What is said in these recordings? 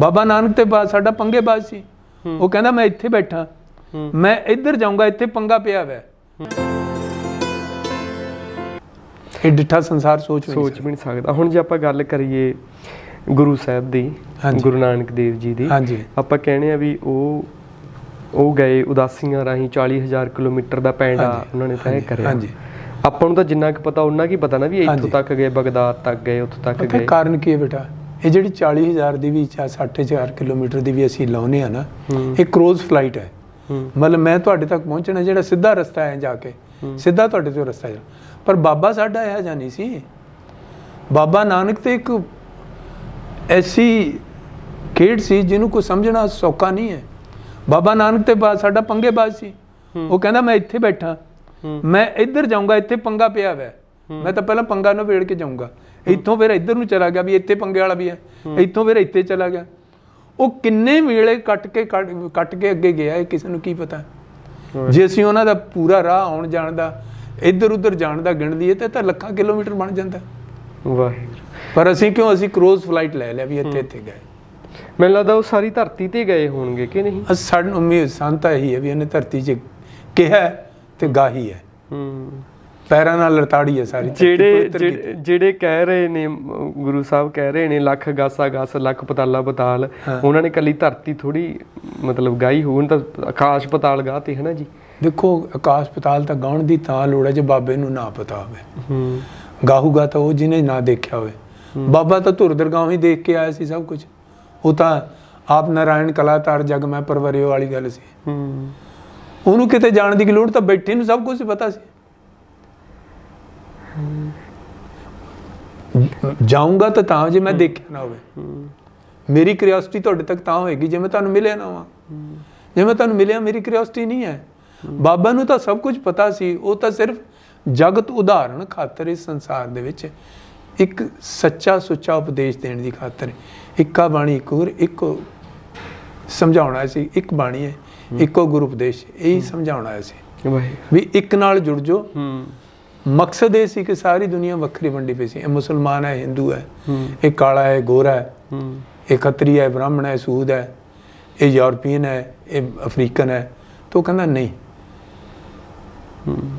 ਬਾਬਾ ਨਾਨਕ ਤੇ ਬਾਅਦ ਸਾਡਾ ਪੰਗੇਬਾਜ਼ ਸੀ। ਉਹ ਕਹਿੰਦਾ ਮੈਂ ਇੱਥੇ ਬੈਠਾ। ਮੈਂ ਇੱਧਰ ਜਾਊਂਗਾ ਇੱਥੇ ਪੰਗਾ ਪਿਆ ਹੋਇਆ ਇਹ ਡਿੱਠਾ ਸੰਸਾਰ ਸੋਚ ਵੀ ਸੋਚ ਵੀ ਨਹੀਂ ਸਕਦਾ। ਹੁਣ ਜੇ ਆਪਾਂ ਗੱਲ ਕਰੀਏ ਗੁਰੂ ਸਾਹਿਬ ਦੀ। ਗੁਰੂ ਨਾਨਕ ਦੇਵ ਜੀ ਦੀ ਆਪਾਂ ਕਹਿੰਦੇ ਆ ਵੀ ਉਹ ਉਹ ਗਏ ਉਦਾਸੀਆਂ ਰਾਹੀਂ 40000 ਕਿਲੋਮੀਟਰ ਦਾ ਪੈਂਡਾ ਉਹਨਾਂ ਨੇ ਤੈਅ ਕਰਿਆ। ਹਾਂਜੀ। ਆਪਾਂ ਨੂੰ ਤਾਂ ਜਿੰਨਾ ਕੁ ਪਤਾ ਉਹਨਾਂ ਕੀ ਪਤਾ ਨਾ ਵੀ ਇੱਥੋਂ। ਤੱਕ ਗਏ ਬਗਦਾਦ ਤੱਕ ਗਏ ਉੱਥੋਂ ਤੱਕ ਗਏ। ਕਾਰਨ ਕੀ ਹੈ ਬੇਟਾ? ਇਹ ਜਿਹੜੀ 40000 ਦੀ ਵੀ ਜਾਂ 60000 ਕਿਲੋਮੀਟਰ ਦੀ ਵੀ ਅਸੀਂ ਲਾਉਨੇ ਆ ਨਾ। ਇਹ ਕਰੋਜ਼ ਫਲਾਈਟ ਹੈ। ਮਤਲਬ ਮੈਂ ਤੁਹਾਡੇ ਤੱਕ ਪਹੁੰਚਣਾ ਜਿਹੜਾ ਸਿੱਧਾ ਰਸਤਾ ਹੈ ਜਾ ਕੇ ਸਿੱਧਾ ਤੁਹਾਡੇ ਤੋਂ ਰਸਤਾ ਹੈ। ਪਰ ਬਾਬਾ ਸਾਡਾ ਇਹ ਜਾਂ ਨਹੀਂ ਸੀ। ਬਾਬਾ ਨਾਨਕ ਤੇ ਇੱਕ ਐਸੀ ਖੇਡ ਸੀ ਜਿਹਨੂੰ ਕੋਈ ਸਮਝਣਾ ਸੌਖਾ ਨਹੀਂ ਹੈ। ਬਾਬਾ ਨਾਨਕ ਤੇ ਬਾਅਦ ਸਾਡਾ ਪੰਗੇਬਾਜ਼ ਸੀ। ਉਹ ਕਹਿੰਦਾ ਮੈਂ ਇੱਥੇ ਬੈਠਾ। ਮੈਂ ਇੱਧਰ ਜਾਊਂਗਾ ਇੱਥੇ ਪੰਗਾ ਪਿਆ ਹੋਇਆ। ਮੈਂ ਤਾਂ ਪਹਿਲਾਂ ਪੰਗਾ ਨਵੇੜ ਕੇ ਜਾਊਂਗਾ। ਇੱਥੋਂ ਫਿਰ ਇੱਧਰ ਨੂੰ ਚਲਾ ਗਿਆ ਵੀ ਇੱਥੇ ਪੰਗੇ ਵਾਲਾ ਵੀ ਹੈ। ਇੱਥੋਂ ਫਿਰ ਇੱਥੇ ਚਲਾ ਗਿਆ। ਉਹ ਕਿੰਨੇ ਵੇਲੇ ਕੱਟ ਕੇ ਕੱਟ ਕੇ ਅੱਗੇ ਗਿਆ ਇਹ ਕਿਸੇ ਨੂੰ ਕੀ ਪਤਾ। ਜੇ ਅਸੀਂ ਉਹਨਾਂ ਦਾ ਪੂਰਾ ਰਾਹ ਆਉਣ ਜਾਣ ਦਾ ਇੱਧਰ ਉੱਧਰ ਜਾਣ ਦਾ ਗਿਣ ਲਈਏ ਤਾਂ ਲੱਖਾਂ ਕਿਲੋਮੀਟਰ ਬਣ ਜਾਂਦਾ। ਵਾਹਿਗੁਰੂ। ਪਰ ਅਸੀਂ ਕਿਉਂ ਅਸੀਂ ਕਰੋਜ਼ ਫਲਾਈਟ ਲੈ ਲਿਆ ਵੀ ਇੱਥੇ ਇੱਥੇ ਗਏ। ਮੈਨੂੰ ਲੱਗਦਾ ਉਹ ਸਾਰੀ ਧਰਤੀ ਤੇ ਗਏ ਹੋਣਗੇ ਕਿ ਨਹੀਂ? ਸਾਨੂੰ ਉਮੀਦ ਸੰਤਾ ਇਹੀ ਹੈ ਵੀ ਇਹਨੇ ਧਰਤੀ 'ਚ ਕਿਹਾ ਹੈ ਤੇ ਗਾਹੀ ਹੈ। ਹੂੰ। ਪੈਰਾਂ ਨਾਲ ਲਤਾੜੀ ਹੈ ਸਾਰੀ ਜਿਹੜੇ। ਜਿਹੜੇ- ਕਹਿ ਰਹੇ ਨੇ ਗੁਰੂ ਸਾਹਿਬ ਕਹਿ ਰਹੇ ਨੇ ਲੱਖ ਗਾਸਾ ਗਾਸ ਲੱਖ ਪਤਾਲਾ ਪਤਾਲ। ਉਹਨਾਂ ਨੇ ਕੱਲੀ ਧਰਤੀ ਥੋੜੀ ਮਤਲਬ ਗਾਈ ਹੋਣ ਤਾਂ ਆਕਾਸ਼ ਪਤਾਲ ਗਾਤੇ ਹੈ ਨਾ ਜੀ? ਦੇਖੋ ਆਕਾਸ਼ ਪਤਾਲ ਤਾਂ ਗਾਉਣ ਦੀ ਤਾਂ ਲੋੜ ਹੈ ਜੇ ਬਾਬੇ ਨੂੰ ਨਾ ਪਤਾ ਹੋਵੇ। ਹੂੰ। ਗਾਹੂਗਾ ਤਾਂ ਉਹ ਜਿਹਨੇ ਨਾ ਦੇਖਿਆ ਹੋਵੇ। ਬਾਬਾ ਤਾਂ ਧੁਰ ਦਰਗਾਹ ਹੀ ਦੇਖ ਕੇ ਆਇਆ ਸੀ ਸਭ ਕੁਝ ਉਹ ਤਾਂ ਆਪ ਨਾਰਾਇਣ ਕਲਾਤਾਰ ਜਗ ਮੈਂ ਪਰਵਰਿਓ ਵਾਲੀ ਗੱਲ ਸੀ। ਹੂੰ। ਉਹਨੂੰ ਕਿਤੇ ਜਾਣ ਦੀ ਲੋੜ ਤਾਂ ਬੈਠੇ ਨੂੰ ਸਭ ਕੁਝ ਪਤਾ ਸੀ। ਜਾਊਂਗਾ ਤਾਂ ਤਾਂ ਜੇ ਮੈਂ ਦੇਖਿਆ ਨਾ ਹੋਵੇ। ਮੇਰੀ ਕਿਉਰਿਓਸਿਟੀ ਤੁਹਾਡੇ ਤੱਕ ਤਾਂ ਹੋਏਗੀ ਜੇ ਮੈਂ ਤੁਹਾਨੂੰ ਮਿਲਿਆ ਨਾ ਹਾਂ। ਜੇ ਮੈਂ ਤੁਹਾਨੂੰ ਮਿਲਿਆ ਮੇਰੀ ਕਿਉਰਿਓਸਿਟੀ ਨਹੀਂ ਹੈ। ਬਾਬਾ ਨੂੰ ਤਾਂ ਸਭ ਕੁਝ ਪਤਾ ਸੀ ਉਹ ਤਾਂ ਸਿਰਫ ਜਗਤ ਉਦਾਹਰਣ ਖਾਤਰ ਇਸ ਸੰਸਾਰ ਦੇ ਵਿੱਚ ਇੱਕ ਸੱਚਾ ਸੁੱਚਾ ਉਪਦੇਸ਼ ਦੇਣ ਦੀ ਖਾਤਰ ਇੱਕਾ ਬਾਣੀ ਇੱਕ ਗੁਰ ਇੱਕੋ ਸਮਝਾਉਣਾ ਸੀ ਇੱਕ ਬਾਣੀ ਹੈ ਇੱਕੋ ਗੁਰੂ ਉਪਦੇਸ਼ ਇਹੀ ਸਮਝਾਉਣਾ ਸੀ ਵੀ ਇੱਕ ਨਾਲ ਜੁੜ ਜੋ ਮਕਸਦ ਇਹ ਸੀ ਕਿ ਸਾਰੀ ਦੁਨੀਆ ਵੱਖਰੀ ਵੰਡੀ ਪਈ ਸੀ। ਇਹ ਮੁਸਲਮਾਨ ਹੈ ਹਿੰਦੂ ਹੈ ਇਹ ਕਾਲਾ ਹੈ ਗੋਰਾ ਹੈ ਇਹ ਖੱਤਰੀ ਹੈ ਬ੍ਰਾਹਮਣ ਹੈ ਸੂਦ ਹੈ ਇਹ ਯੂਰਪੀਅਨ ਹੈ ਇਹ ਅਫਰੀਕਨ ਹੈ। ਤਾਂ ਕਹਿੰਦਾ ਨਹੀਂ।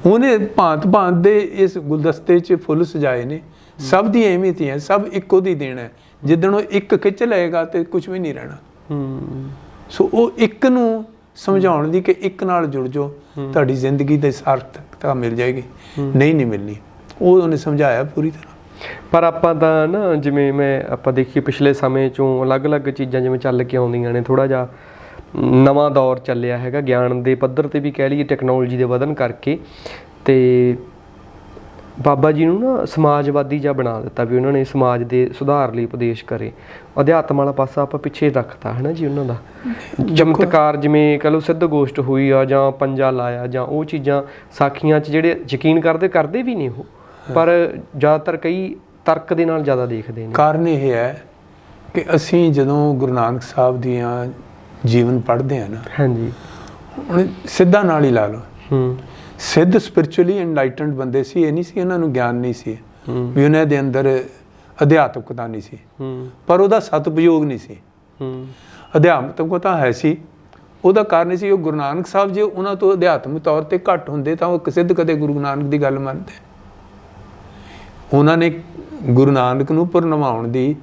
ਉਹਨੇ ਭਾਂਤ ਭਾਂਤ ਦੇ ਇਸ ਗੁਲਦਸਤੇ 'ਚ ਫੁੱਲ ਸਜਾਏ ਨੇ। ਸਭ ਦੀ ਅਹਿਮੀਅਤ ਹੀ ਸਭ ਇੱਕੋ ਦੀ ਦੇਣ ਹੈ। ਜਿੱਦਣ ਉਹ ਇੱਕ ਖਿੱਚ ਲਏਗਾ ਤੇ ਕੁਝ ਵੀ ਨਹੀਂ ਰਹਿਣਾ। ਸੋ ਉਹ ਇੱਕ ਨੂੰ ਸਮਝਾਉਣ ਦੀ ਕਿ ਇੱਕ ਨਾਲ ਜੁੜ ਜਾਓ ਤੁਹਾਡੀ ਜ਼ਿੰਦਗੀ ਦੇ ਸਾਰਥਕਤਾ ਮਿਲ ਜਾਏਗੀ। ਨਹੀਂ ਨਹੀਂ ਮਿਲਣੀ। ਉਹ ਉਹਨੇ ਸਮਝਾਇਆ ਪੂਰੀ ਤਰ੍ਹਾਂ। ਪਰ ਆਪਾਂ ਤਾਂ ਨਾ ਜਿਵੇਂ ਮੈਂ ਆਪਾਂ ਦੇਖੀ ਪਿਛਲੇ ਸਮੇਂ ਚੋਂ ਅਲੱਗ-ਅਲੱਗ ਚੀਜ਼ਾਂ ਜਿਵੇਂ ਚੱਲ ਕੇ ਆਉਂਦੀਆਂ ਨੇ ਥੋੜਾ ਜਿਹਾ ਨਵਾਂ ਦੌਰ ਚੱਲਿਆ ਹੈਗਾ ਗਿਆਨ ਦੇ ਪੱਧਰ ਤੇ ਵੀ ਕਹਿ ਲਈਏ ਟੈਕਨੋਲੋਜੀ ਦੇ ਵਧਨ ਕਰਕੇ। ਤੇ ਬਾਬਾ ਜੀ ਨੂੰ ਨਾ ਸਮਾਜਵਾਦੀ ਜਿਹਾ ਬਣਾ ਦਿੱਤਾ ਵੀ ਉਹਨਾਂ ਨੇ ਸਮਾਜ ਦੇ ਸੁਧਾਰ ਲਈ ਉਪਦੇਸ਼ ਕਰੇ। ਅਧਿਆਤਮ ਵਾਲਾ ਪਾਸਾ ਆਪਾਂ ਪਿੱਛੇ ਰੱਖਤਾ ਹੈ ਨਾ ਜੀ ਉਹਨਾਂ ਦਾ? ਚਮਤਕਾਰ ਜਿਵੇਂ ਕਹ ਲਓ ਸਿੱਧ ਗੋਸ਼ਟ ਹੋਈ ਆ ਜਾਂ ਪੰਜਾ ਲਾਇਆ ਜਾਂ ਉਹ ਚੀਜ਼ਾਂ ਸਾਖੀਆਂ 'ਚ ਜਿਹੜੇ ਯਕੀਨ ਕਰਦੇ ਕਰਦੇ ਵੀ ਨਹੀਂ ਉਹ। ਪਰ ਜ਼ਿਆਦਾਤਰ ਕਈ ਤਰਕ ਦੇ ਨਾਲ ਜ਼ਿਆਦਾ ਦੇਖਦੇ ਨੇ। ਕਾਰਨ ਇਹ ਹੈ ਕਿ ਅਸੀਂ ਜਦੋਂ ਗੁਰੂ ਨਾਨਕ ਸਾਹਿਬ ਦੀਆਂ ਜੀਵਨ ਪੜ੍ਹਦੇ ਆ ਨਾ ਹਾਂਜੀ। ਹੁਣ ਸਿੱਧਾ ਨਾਲ ਹੀ ਲਾ ਲਓ। ਹੂੰ। ਸਿੱਧ ਸਪਿਰਚੁਅਲੀ ਐਨਲਾਈਟਨਡ ਬੰਦੇ ਸੀ ਇਹ ਨਹੀਂ ਸੀ ਇਹਨਾਂ ਨੂੰ ਗਿਆਨ ਨਹੀਂ ਸੀ ਵੀ ਉਹਨਾਂ ਦੇ ਅੰਦਰ ਅਧਿਆਤਮਕਤਾ ਨਹੀਂ ਸੀ। ਪਰ ਉਹਦਾ ਸਤਿਪਯੋਗ ਨਹੀਂ ਸੀ। ਅਧਿਆਤਮਕਤਾ ਹੈ ਸੀ। ਉਹਦਾ ਕਾਰਨ ਸੀ ਉਹ ਗੁਰੂ ਨਾਨਕ ਸਾਹਿਬ ਜੇ ਉਹਨਾਂ ਤੋਂ ਅਧਿਆਤਮਿਕ ਤੌਰ ਤੇ ਘੱਟ ਹੁੰਦੇ ਤਾਂ ਉਹ ਸਿੱਧ ਕਦੇ ਗੁਰੂ ਨਾਨਕ ਦੀ ਗੱਲ ਮੰਨਦੇ। ਉਹਨਾਂ ਨੇ ਗੁਰੂ ਨਾਨਕ ਨੂੰ ਪਰਨਵਾਉਣ ਦੀ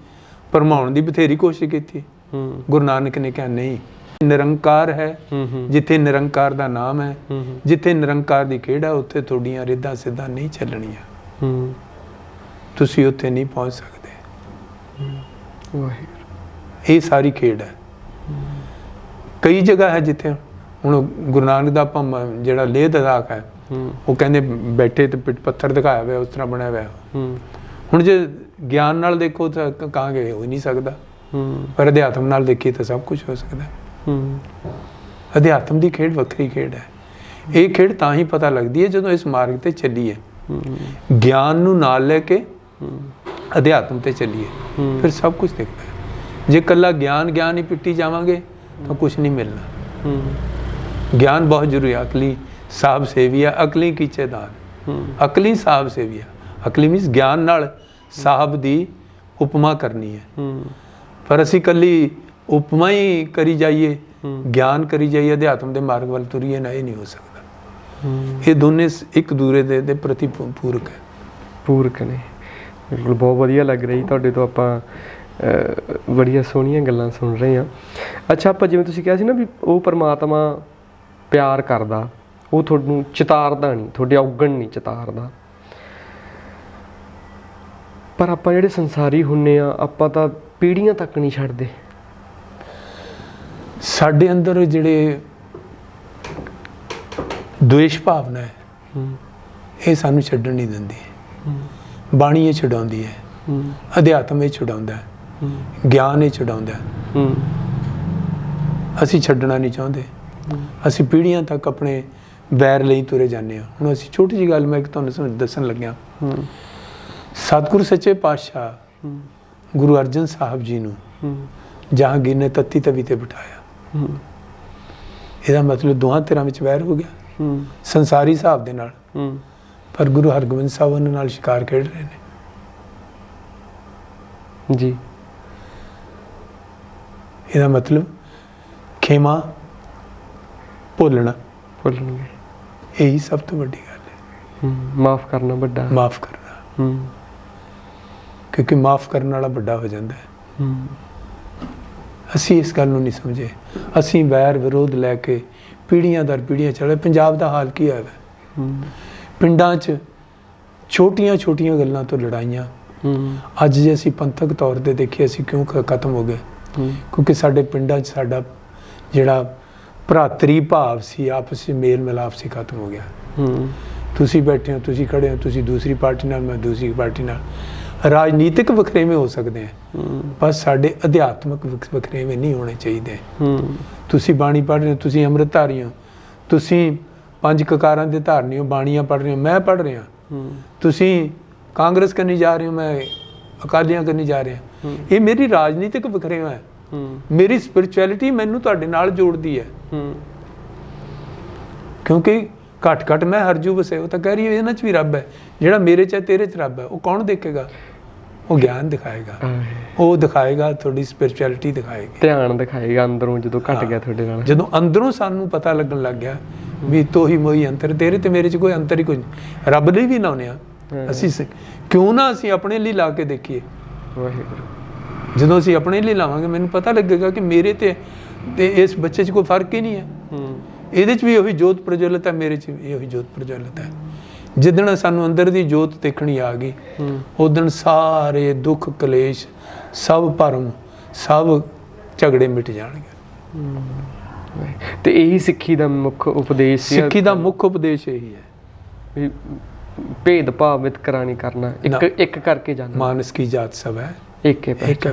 ਪਰਮਾਉਣ ਦੀ ਬਥੇਰੀ ਕੋਸ਼ਿਸ਼ ਕੀਤੀ। ਗੁਰੂ ਨਾਨਕ ਨੇ ਕਿਹਾ ਨਹੀਂ ਨਿਰੰਕਾਰ ਹੈ ਜਿੱਥੇ ਨਿਰੰਕਾਰ ਦਾ ਨਾਮ ਹੈ ਜਿੱਥੇ ਨਿਰੰਕਾਰ ਦੀ ਖੇਡ ਹੈ ਉੱਥੇ ਤੁਹਾਡੀਆਂ ਰਿੱਧਾਂ ਸਿੱਧਾਂ ਨਹੀਂ ਚੱਲਣੀਆਂ। ਤੁਸੀਂ ਉੱਥੇ ਨਹੀਂ ਪਹੁੰਚ ਸਕਦੇ। ਵਾਹਿਗੁਰੂ। ਇਹ ਸਾਰੀ ਖੇਡ ਹੈ। ਕਈ ਜਗ੍ਹਾ ਹੈ ਜਿੱਥੇ ਹੁਣ ਗੁਰੂ ਨਾਨਕ ਦਾ ਆਪਾਂ ਜਿਹੜਾ ਲੇਹ ਲਦਾਖ ਹੈ ਉਹ ਕਹਿੰਦੇ ਬੈਠੇ ਤੇ ਪਿੱਠ ਪੱਥਰ ਦਿਖਾਇਆ ਹੋਇਆ ਉਸ ਤਰ੍ਹਾਂ ਬਣਿਆ ਹੋਇਆ। ਹੁਣ ਜੇ ਗਿਆਨ ਨਾਲ ਦੇਖੋ ਤਾਂ ਕਹਾਂਗੇ ਹੋ ਨਹੀਂ ਸਕਦਾ। ਪਰ ਅਧਿਆਤਮ ਨਾਲ ਦੇਖੀਏ ਤਾਂ ਸਭ ਕੁਝ ਹੋ ਸਕਦਾ। ਹੈ। ਹੂੰ। ਅਧਿਆਤਮ ਦੀ ਖੇਡ ਵੱਖਰੀ ਖੇਡ ਹੈ। ਇਹ ਖੇਡ ਤਾਂ ਹੀ ਪਤਾ ਲੱਗਦੀ ਹੈ ਜਦੋਂ ਇਸ ਮਾਰਗ ਤੇ ਚੱਲੀਏ। ਹੂੰ। ਗਿਆਨ ਨੂੰ ਨਾਲ ਲੈ ਕੇ ਅਧਿਆਤਮ ਤੇ ਚੱਲੀਏ। ਫਿਰ ਸਭ ਕੁਝ ਦਿਖਦਾ ਹੈ। ਜੇ ਕੱਲਾ ਗਿਆਨ ਗਿਆਨ ਹੀ ਪਿੱਟੀ ਜਾਵਾਂਗੇ ਤਾਂ ਕੁਝ ਨਹੀਂ ਮਿਲਣਾ। ਗਿਆਨ ਬਹੁਤ ਜ਼ਰੂਰੀ ਹੈ। ਅਕਲੀ ਸਾਹਬ ਸੇਵੀਆ ਅਕਲੀ ਕੀਚੇ ਦਾਨ। ਹੂੰ। ਅਕਲੀ ਸਾਹਬ ਸੇਵੀਆ। ਅਕਲੀ ਮੀਨਸ ਗਿਆਨ ਨਾਲ ਸਾਹਬ ਦੀ ਉਪਮਾ ਕਰਨੀ ਹੂੰ। ਪਰ ਅਸੀਂ ਕੱਲੀ ਉਪਮਾ ਹੀ ਕਰੀ ਜਾਈਏ। ਗਿਆਨ ਕਰੀ ਜਾਈਏ ਅਧਿਆਤਮ ਦੇ ਮਾਰਗ ਵੱਲ ਤੁਰੀਏ ਨਾ ਇਹ ਨਹੀਂ ਹੋ ਸਕਦਾ। ਇਹ ਦੋਨੇ ਇੱਕ ਦੂਰੇ ਦੇ ਦੇ ਪ੍ਰਤੀ ਪੂਰਕ ਹੈ। ਪੂਰਕ ਨੇ। ਬਿਲਕੁਲ ਬਹੁਤ ਵਧੀਆ ਲੱਗ ਰਹੀ ਤੁਹਾਡੇ ਤੋਂ ਆਪਾਂ ਬੜੀਆਂ ਸੋਹਣੀਆਂ ਗੱਲਾਂ ਸੁਣ ਰਹੇ ਹਾਂ। ਅੱਛਾ ਆਪਾਂ ਜਿਵੇਂ ਤੁਸੀਂ ਕਿਹਾ ਸੀ ਨਾ ਵੀ ਉਹ ਪਰਮਾਤਮਾ ਪਿਆਰ ਕਰਦਾ ਉਹ ਤੁਹਾਨੂੰ ਚਿਤਾਰਦਾ ਨਹੀਂ ਤੁਹਾਡੇ ਔਗਣ ਨਹੀਂ ਚਿਤਾਰਦਾ। ਪਰ ਆਪਾਂ ਜਿਹੜੇ ਸੰਸਾਰੀ ਹੁੰਨੇ ਆ ਆਪਾਂ ਤਾਂ ਪੀੜ੍ਹੀਆਂ ਤੱਕ ਨਹੀਂ ਛੱਡਦੇ। ਸਾਡੇ ਅੰਦਰ ਜਿਹੜੇ ਦੁਵੇਸ਼ ਭਾਵਨਾ ਹੈ ਇਹ ਸਾਨੂੰ ਛੱਡਣ ਨਹੀਂ ਦਿੰਦੀ। ਬਾਣੀ ਇਹ ਛਡਾਉਂਦੀ ਹੈ। ਅਧਿਆਤਮ ਇਹ ਛਡਾਉਂਦਾ ਹੈ। ਗਿਆਨ ਇਹ ਛਡਾਉਂਦਾ ਹੈ। ਅਸੀਂ ਛੱਡਣਾ ਨਹੀਂ ਚਾਹੁੰਦੇ। ਅਸੀਂ ਪੀੜ੍ਹੀਆਂ ਤੱਕ ਆਪਣੇ ਵੈਰ ਲਈ ਤੁਰੇ ਜਾਂਦੇ ਹਾਂ। ਹੁਣ ਅਸੀਂ ਛੋਟੀ ਜਿਹੀ ਗੱਲ ਮੈਂ ਇੱਕ ਤੁਹਾਨੂੰ ਸਮਝ- ਦੱਸਣ ਲੱਗਿਆ। ਸਤਿਗੁਰੂ ਸੱਚੇ ਪਾਤਸ਼ਾਹ ਗੁਰੂ ਅਰਜਨ ਸਾਹਿਬ ਜੀ ਨੂੰ ਜਹਾਂਗੀਰ ਨੇ ਤੱਤੀ ਤਵੀ ਤੇ ਬਿਠਾਇਆ। ਇਹਦਾ ਮਤਲਬ ਦੋਹਾਂ ਧਿਰਾਂ ਵਿੱਚ ਵੈਰ ਹੋ ਗਿਆ। ਹੂੰ। ਸੰਸਾਰੀ ਹਿਸਾਬ ਦੇ ਨਾਲ। ਹੂੰ। ਪਰ ਗੁਰੂ ਹਰਗੋਬਿੰਦ ਸਾਹਿਬ ਉਹਨਾਂ ਨਾਲ ਸ਼ਿਕਾਰ ਖੇਡ ਰਹੇ ਨੇ। ਜੀ। ਇਹਦਾ ਮਤਲਬ ਖੇਮਾ ਭੁੱਲਣਾ। ਭੁੱਲਣਗੇ। ਇਹੀ ਸਭ ਤੋਂ ਵੱਡੀ ਗੱਲ ਹੈ। ਹੂੰ। ਮਾਫ ਕਰਨਾ ਵੱਡਾ। ਮਾਫ ਕਰਨਾ। ਹੂੰ। ਕਿਉਂਕਿ ਮਾਫ ਕਰਨ ਵਾਲਾ ਵੱਡਾ ਹੋ ਜਾਂਦਾ ਹੈ। ਹੂੰ। ਅਸੀਂ ਇਸ ਗੱਲ ਨੂੰ ਨਹੀਂ ਸਮਝੇ। ਅਸੀਂ ਵੈਰ ਵਿਰੋਧ ਲੈ ਕੇ ਪੀੜ੍ਹੀਆਂ ਦਰ ਪੀੜ੍ਹੀਆਂ ਚਲੇ। ਪੰਜਾਬ ਦਾ ਹਾਲ ਕੀ ਹੋਇਆ ਪਿੰਡਾਂ 'ਚ ਛੋਟੀਆਂ-ਛੋਟੀਆਂ ਗੱਲਾਂ ਤੋਂ ਲੜਾਈਆਂ। ਅੱਜ ਜੇ ਅਸੀਂ ਪੰਥਕ ਤੌਰ ਤੇ ਦੇਖੀਏ ਅਸੀਂ ਕਿਉਂ ਖਤਮ ਹੋ ਗਏ? ਕਿਉਂਕਿ ਸਾਡੇ ਪਿੰਡਾਂ 'ਚ ਸਾਡਾ ਜਿਹੜਾ ਭਰਾਤਰੀ ਭਾਵ ਸੀ ਆਪਸ ਵਿੱਚ ਮੇਲ ਮਿਲਾਪ ਸੀ ਖਤਮ ਹੋ ਗਿਆ। ਤੁਸੀਂ ਬੈਠੇ ਹੋ ਤੁਸੀਂ ਖੜੇ ਹੋ ਤੁਸੀਂ ਦੂਸਰੀ ਪਾਰਟੀ ਨਾਲ ਮੈਂ ਦੂਸਰੀ ਪਾਰਟੀ ਨਾਲ। ਰਾਜਨੀਤਿਕ ਵਖਰੇਵੇਂ ਹੋ ਸਕਦੇ ਆ ਬਸ ਸਾਡੇ ਅਧਿਆਤਮਕ ਵਖ- ਵਖਰੇਵੇਂ ਨਹੀਂ ਹੋਣੇ ਚਾਹੀਦੇ। ਤੁਸੀਂ ਬਾਣੀ ਪੜ੍ਹ ਰਹੇ ਹੋ, ਤੁਸੀਂ ਅੰਮ੍ਰਿਤ ਹੋ, ਤੁਸੀਂ ਪੰਜ ਕਕਾਰਾਂ ਦੇ ਧਾਰਨੀ ਹੋ, ਬਾਣੀਆਂ ਪੜ੍ਹ ਰਹੇ ਹੋ, ਮੈਂ ਪੜ੍ਹ ਰਿਹਾ। ਤੁਸੀਂ ਕਾਂਗਰਸ ਕਰਨੀ ਜਾ ਰਹੇ ਹੋ, ਮੈਂ ਅਕਾਲੀਆਂ ਕਰਨੀ ਜਾ ਰਿਹਾ। ਇਹ ਮੇਰੀ ਰਾਜਨੀਤਿਕ ਵਖਰੇਵਾ ਹੈ। ਮੇਰੀ ਸਪਿਰਚੁਅਲਿਟੀ ਮੈਨੂੰ ਤੁਹਾਡੇ ਨਾਲ ਜੋੜਦੀ ਹੈ। ਕਿਉਂਕਿ ਘਟ ਘਟ ਮੈਂ ਹਰਜੂ ਵਸੇ ਉਹ ਤਾਂ ਕਹਿ ਰਹੀ ਹੈ, ਇਹਨਾਂ 'ਚ ਵੀ ਰੱਬ ਹੈ। ਜਿਹੜਾ ਮੇਰੇ 'ਚ ਹੈ, ਤੇਰੇ 'ਚ ਰੱਬ ਹੈ। ਉਹ ਕੌਣ ਦੇਖੇਗਾ? ਉਹ ਗਿਆਨ ਦਿਖਾਏਗਾ। ਉਹ ਦਿਖਾਏਗਾ ਤੁਹਾਡੀ ਸਪਿਰਚੁਅਲਿਟੀ ਦਿਖਾਏਗੀ। ਧਿਆਨ ਦਿਖਾਏਗਾ ਅੰਦਰੋਂ ਜਦੋਂ ਘਟ। ਗਿਆ ਤੁਹਾਡੇ ਨਾਲ। ਜਦੋਂ ਅੰਦਰੋਂ ਸਾਨੂੰ ਪਤਾ ਲੱਗਣ ਲੱਗ ਗਿਆ ਵੀ ਤੋਹੀ ਮੋਈ ਅੰਤਰ ਤੇਰੇ ਤੇ ਮੇਰੇ 'ਚ ਕੋਈ ਅੰਤਰ ਹੀ ਕੋਈ ਰੱਬ ਲਈ ਵੀ ਲਾਉਨੇ ਆ। ਅਸੀਂ ਕਿਉਂ ਨਾ ਅਸੀਂ ਆਪਣੇ ਲਈ ਲਾ ਕੇ ਦੇਖੀਏ। ਵਾਹਿਗੁਰੂ। ਜਦੋਂ ਅਸੀਂ ਆਪਣੇ ਲਈ ਲਾਵਾਂਗੇ ਮੈਨੂੰ ਪਤਾ ਲੱਗੇਗਾ ਕਿ ਮੇਰੇ ਤੇ ਤੇ ਇਸ ਬੱਚੇ 'ਚ ਕੋਈ ਫ਼ਰਕ ਹੀ ਨਹੀਂ ਹੈ। ਹੂੰ। ਇਹਦੇ 'ਚ ਵੀ ਉਹੀ ਜੋਤ ਪ੍ਰਜਵਲਿਤ ਹੈ ਮੇਰੇ 'ਚ ਵੀ ਉਹੀ ਜੋਤ ਪ੍ਰਜਵਲਿਤ ਹੈ। ਜਿੱਦਣ ਸਾਨੂੰ ਅੰਦਰ ਦੀ ਜੋਤ ਦੇਖਣੀ ਆ ਗਈ ਹੂੰ। ਉਦਣ ਸਾਰੇ ਦੁੱਖ ਕਲੇਸ਼ ਸਭ ਭਰਮ ਸਭ ਝਗੜੇ ਮਿਟ ਜਾਣਗੇ। ਤੇ ਇਹੀ ਸਿੱਖੀ ਦਾ ਮੁੱਖ ਉਪਦੇਸ਼ ਸੀ। ਸਿੱਖੀ ਦਾ ਮੁੱਖ ਉਪਦੇਸ਼ ਇਹੀ ਹੈ। ਵੀ ਭੇਦ ਭਾਵ ਵਿਤਕਰਾ ਨਹੀਂ ਕਰਨਾ। ਇੱਕ ਇੱਕ ਕਰਕੇ ਜਾਣਾ। ਮਾਨਸ ਕੀ ਜਾਤ ਸਭ ਹੈ ਹੈ ਇੱਕ ਹੈ ਪਹਿਚਾਨ